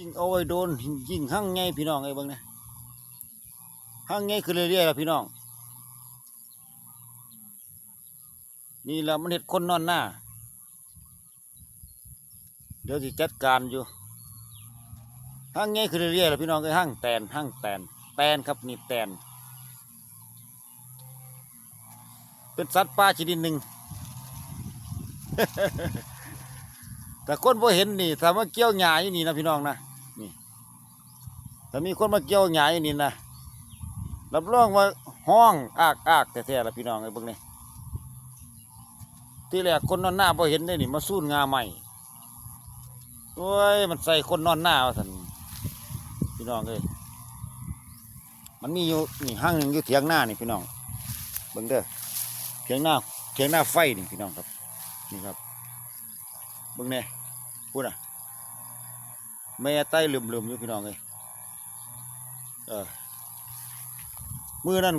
ยิงเอาไว้โดนยิงหั่งไงพี่น้องไอ้เบิ่งนะหั่งไงคือเรื่อยๆล่ะพี่น้อง นี่ละมันเห็ดคนนอนหน้า เดี๋ยวสิจัดการอยู่หั่งไงคือเรื่อยๆล่ะพี่น้องไอ้หั่งแตนหั่งแตนแตนครับนี่แตน เป็นสัตว์ป่าชนิดหนึ่งแต่คนบ่เห็นนี่ถ้ามาเกี่ยวหญ้าอยู่นี่นะพี่น้องนะ นี่ถ้ามีคนมาเกี่ยวหญ่นี่นะรับรองว่าห้องอากอากแท้ๆละพี่น้องไอ้เบิ่งนี่ที่แรกคนนอนหน้าบ่เห็นได้นี่มาสูนงาใหม่โอ้ยมันใส่คนนอนหน้าว่าซั่นพี่น้องเอ้ยมันมีอยู่นี่ห้างหนึ่งอยู่เถียงหน้านี่พี่น้องเบิ่งเด้อเถียงหน้าเถียงหน้าไฟนี่พี่น้องครับนี่ครับเบิ่งแน่พูดอะแม่ไต้ลืมๆอยู่พี่น้องเอ้ย มือนั่น